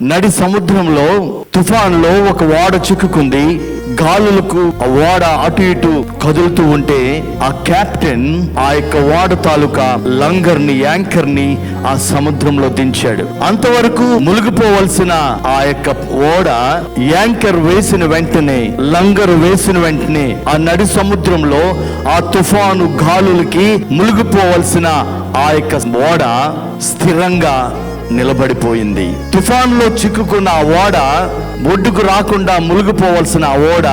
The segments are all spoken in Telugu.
నడి సముద్రంలో తుఫాన్లో ఒక ఓడ చిక్కుకుంది. గాలులకు ఆ ఓడ అటు ఇటు కదులుతూ ఉంటే ఆ కెప్టెన్ ఆ యొక్క ఓడ తాలూకా లంగర్ని యాంకర్ని ఆ సముద్రంలో దించాడు. అంతవరకు మునిగిపోవలసిన ఆ యొక్క ఓడ యాంకర్ వేసిన వెంటనే లంగర్ వేసిన వెంటనే ఆ నడి సముద్రంలో ఆ తుఫాను గాలులకి మునిగిపోవలసిన ఆ యొక్క ఓడ స్థిరంగా నిలబడిపోయింది. తుఫాన్లో చిక్కుకున్న ఆ ఓడ ఒడ్డుకు రాకుండా మునిగిపోవలసిన ఆ ఓడ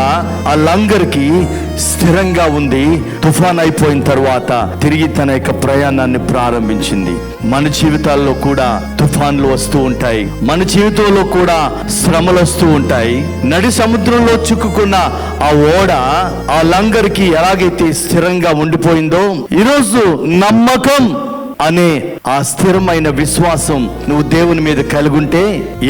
ఆ లంగర్కి స్థిరంగా ఉంది. తుఫాన్ అయిపోయిన తర్వాత తిరిగి తన యొక్క ప్రయాణాన్ని ప్రారంభించింది. మన జీవితాల్లో కూడా తుఫాన్లు వస్తూ ఉంటాయి. మన జీవితంలో కూడా శ్రమలు వస్తూ ఉంటాయి. నడి సముద్రంలో చిక్కుకున్న ఆ ఓడ ఆ లంగర్కి ఎలాగైతే స్థిరంగా ఉండిపోయిందో ఈరోజు నమ్మకం అనే ఆ స్థిరమైన విశ్వాసం నువ్వు దేవుని మీద కలిగుంటే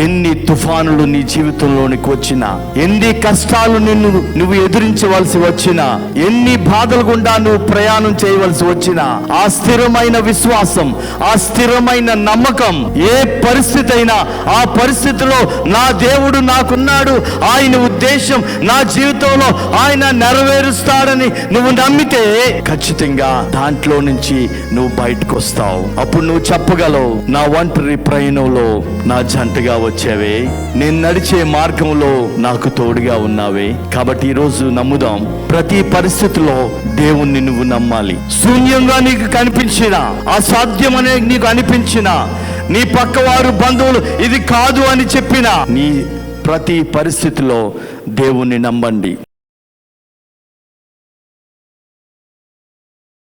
ఎన్ని తుఫానులు నీ జీవితంలోనికి వచ్చినా ఎన్ని కష్టాలు నిన్ను నువ్వు ఎదిరించవలసి వచ్చినా ఎన్ని బాధలు గుండా నువ్వు ప్రయాణం చేయవలసి వచ్చినా ఆ స్థిరమైన విశ్వాసం ఆ స్థిరమైన నమ్మకం ఏ పరిస్థితి అయినా ఆ పరిస్థితిలో నా దేవుడు నాకున్నాడు ఆయన ఉద్దేశం నా జీవితంలో ఆయన నెరవేరుస్తాడని నువ్వు నమ్మితే ఖచ్చితంగా దాంట్లో నుంచి నువ్వు బయటకు వస్తావు అప్పుడు నువ్వు చెప్పగలవు నా ఒంటరి ప్రయాణంలో నా జంటగా వచ్చావే. నేను నడిచే మార్గంలో నాకు తోడుగా ఉన్నావే. కాబట్టి ఈరోజు నమ్ముదాం ప్రతి పరిస్థితిలో దేవుణ్ణి నువ్వు నమ్మాలి. శూన్యంగా నీకు కనిపించిన అసాధ్యం అనేది నీకు అనిపించిన నీ పక్కవారు బంధువులు ఇది కాదు అని చెప్పిన నీ ప్రతి పరిస్థితిలో దేవుణ్ణి నమ్మండి.